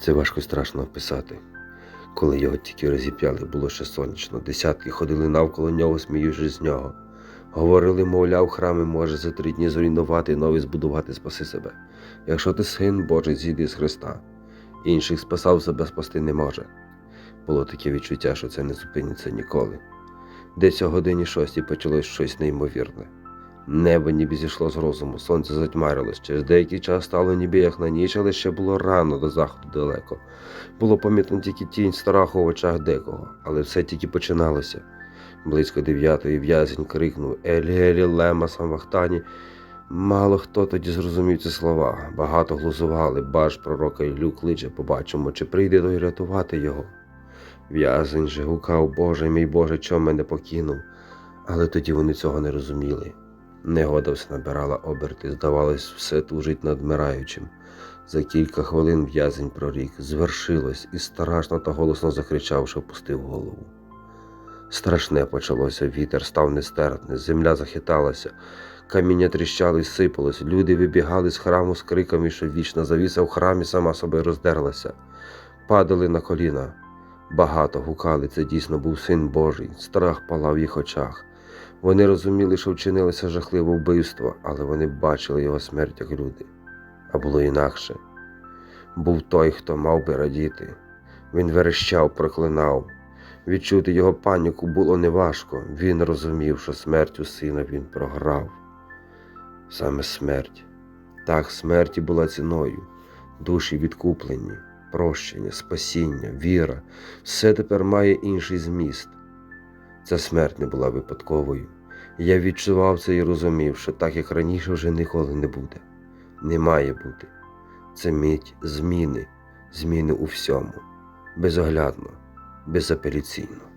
Це важко страшно описати. Коли його тільки розіп'яли, було ще сонячно. Десятки ходили навколо нього, сміючись з нього. Говорили, мовляв, храми може за три дні зруйнувати і новий збудувати, спаси себе. Якщо ти син Божий, зійди з Христа. Інших спасав себе спасти не може. Було таке відчуття, що це не зупиниться ніколи. Десь о годині шостій почалось щось неймовірне. Небо ніби зійшло з розуму, сонце затьмарилось. Через деякий час стало ніби як на ніч, але ще було рано до заходу далеко. Було помітно тільки тінь страху в очах декого, але все тільки починалося. Близько дев'ятої в'язень крикнув Елі Елі Лема Самвахтані. Мало хто тоді зрозумів ці слова. Багато глузували, баш пророка Іллю кличе, побачимо, чи прийде той рятувати його. В'язень же гукав, Боже мій Боже, чом мене покинув. Але тоді вони цього не розуміли. Негода все набирала оберти, здавалось, все тужить над вмираючим. За кілька хвилин в'язень прорік звершилось і страшно та голосно закричав, що опустив голову. Страшне почалося, вітер став нестерпний, земля захиталася, каміння тріщали й сипалось, люди вибігали з храму з криками, що вічна завіса в храмі сама собою роздерлася, падали на коліна. Багато гукали, це дійсно був син Божий, страх палав в їх очах. Вони розуміли, що вчинилося жахливе вбивство, але вони бачили його смерть як люди. А було інакше. Був той, хто мав би радіти. Він верещав, проклинав. Відчути його паніку було неважко. Він розумів, що смертю сина він програв. Саме смерть. Так, смерті була ціною, душі відкуплені, прощення, спасіння, віра, все тепер має інший зміст. Ця смерть не була випадковою. Я відчував це і розумів, що так як раніше вже ніколи не буде. Не має бути. Це мить зміни, зміни у всьому, безоглядно, безапеляційно.